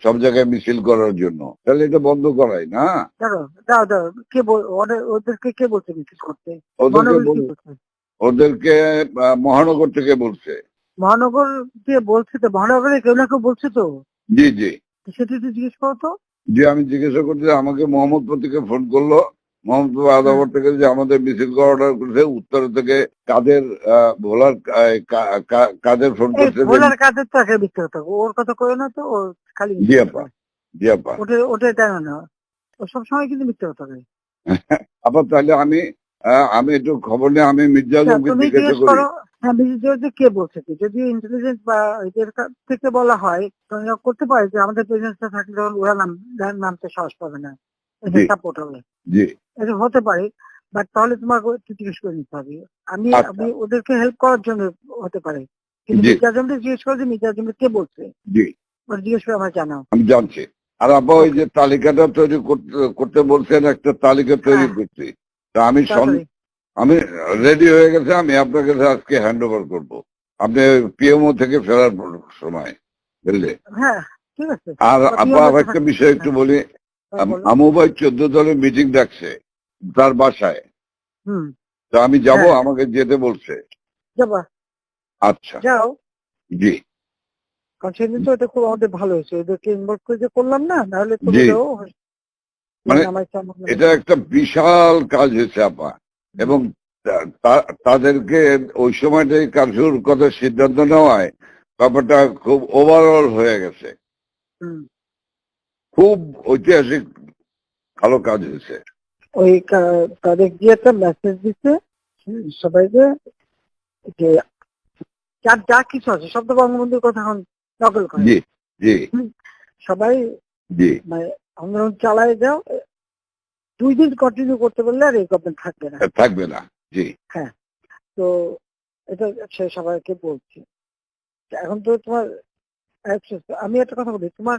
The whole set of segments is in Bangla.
সব জায়গায় মিছিল করার জন্য। তাহলে এটা বন্ধ করাই না? দাঁড়ো দাও দাও কে বল- ওদেরকে কে বলছে মিছিল করতে? ওদেরকে মহানগর থেকে বলছে। মহানগর দিয়ে বলছে তো? মহানগরে কেউ না কেউ বলছে তো? জি জি। সেটা জিজ্ঞেস করতো তো। যে আমি জিজ্ঞাসা করছি আমাকে মোহাম্মদপুর থেকে ফোন করল মোহাম্মদপুর আদাবর থেকে যে আমাদের মিছিল অর্ডার করেছে উত্তর থেকে কাদের ভোলার কাদের ফোন করছে ভোলার কাজের তো একটা মিথ্যে কথা ওর কথা কয়ে না তো ও খালি জি আপা জি আপা ওটা ওটাই টাইম না। ও সবসময় কিন্তু মিথ্যে কথা কয় আপা তাহলে আমি আমি একটু খবর নিয়ে আমি মির্জা আচ্ছা, আলমকে জিজ্ঞাসা জিজ্ঞেস করি। করো হ্যাঁ বিশেষ কে বলছে কি? যদি ইন্টেলিজেন্স বা এদের থেকে বলা হয় করতে পারে যে আমাদের প্রেজেন্সটা থাকলে ওরা নাম নাম- নামতে সাহস পাবে না। সাপোর্ট হবে। এটা হতে পারে বাট তাহলে তোমাকে একটু জিজ্ঞেস করে নিতে হবে। আমি আচ্ছা। আমি ওদেরকে হেল্প করার জন্য হতে পারে। কিন্তু জি। মির্জা জিজ্ঞেস করে যে মির্জা আজমকে কে বলছে? জিজ্ঞেস করে আমার জানাও। আমি জানছি। আর আপা ওই যে তালিকাটা তৈরি করতে বলছেন একটা তালিকা তৈরি হ্যাঁ। করছি। তা আমি আমি রেডি হয়ে গেছে আমি আপনার কাছে আজকে হ্যান্ড ওভার করব। আপনি পিএমও থেকে ফেরার সময় বুঝলে? হ্যাঁ ঠিক আছে। আর আপা একটা বিষয় একটু হ্যাঁ, বলো। আমু ভাই চোদ্দ দলের মিটিং ডাকছে তার বাসায়। হুম। তো আমি যাব হ্যাঁ। আমাকে যেতে বলছে। যাবা। আচ্ছা। যাও। জি। কারণ সেদিন তো এটা খুব আমাদের ভালো হয়েছে। ওদেরকে ইনভলভ করে যে করলাম না নাহলে। ওরাও মানে এটা একটা বিশাল কাজ হয়েছে আপা। এবং তাদেরকে ওই সময়টাই কারফিউর কথা সিদ্ধান্ত নেওয়ায় ব্যাপারটা খুব ওভারঅল হয়ে গেছে। হুম। খুব ঐতিহাসিক ভালো কাজ হয়েছে। ওই তাদের গিয়ে একটা মেসেজ দিচ্ছে সবাইকে যে যার যা কিছু আছে সব তো বঙ্গবন্ধুর কথা এখন নকল করে। সবাই মানে আন্দোলন চালায় যাও দুই দিন কন্টিনিউ করতে পারলে আর এই গভর্নমেন্ট থাকবে না। থাকবে না জি। হ্যাঁ তো এটা সে সবাইকে বলছি। এখন তো তোমার আচ্ছা, আমি একটা কথা বলি তোমার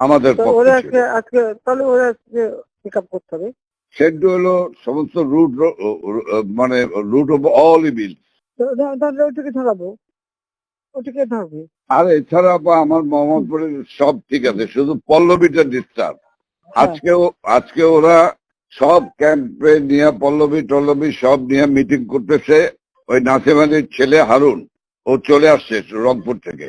আমাদের ওরা আজকে আজকে তাহলে ওরা আজকে পিক আপ করতে হবে। সেন্টু হলো সমস্ত রুট মানে রুট অফ অল ইভিল তাহলে ওটাকে ধরাবো। ওটাকে ধরবে। আর এছাড়া বা আমার মোহাম্মদপুরের সব ঠিক আছে শুধু পল্লবীটা ডিস্টার্ব হ্যাঁ। আজকেও আজকে ওরা সব ক্যাম্পে নিয়ে পল্লবী টল্লবী সব নিয়ে মিটিং করতেছে। ওই নাসিম আলীর ছেলে হারুন ও চলে আসছে রংপুর থেকে।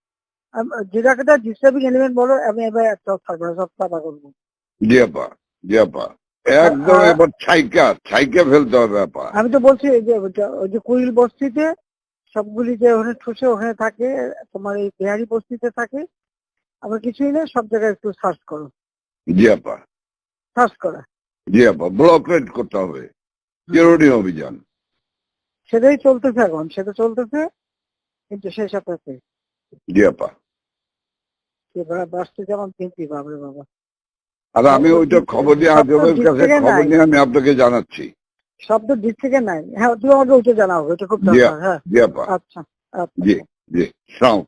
যেটাকে ডিস্টার্বিং এলিমেন্ট বলো আমি এবার একটা থাকব সব সাফা করব। জি আপা জি আপা একদম এবার ছাইকা ছাইকা ফেলতে হবে আপা আমি তো বলছি যে ওই যে কুইল বস্তিতে সবগুলি যে ওখানে ঠুসে ওখানে থাকে তোমার এই বিহারি বস্তিতে থাকে আবার কিছুই না সব জায়গায় একটু সার্চ করো। জি আপা সার্চ করা। জি আপা ব্লক রেড করতে হবে। চিরুনি অভিযান। সেটাই চলতেছে এখন সেটা চলতেছে কিন্তু সেই সাথে জি আপা বাসতে যেমন কিনছি বাবরে বাবা। আর আমি ওইটা খবর দিয়ে আজমের কাছে খবর নাই। নিয়ে আমি আপনাকে জানাচ্ছি। শব্দ দিক থেকে নাই। হ্যাঁ তুমি আমাকে ওইটা জানাও এটা খুব দরকার হ্যাঁ। আচ্ছা আচ্ছা। জি জি সালাম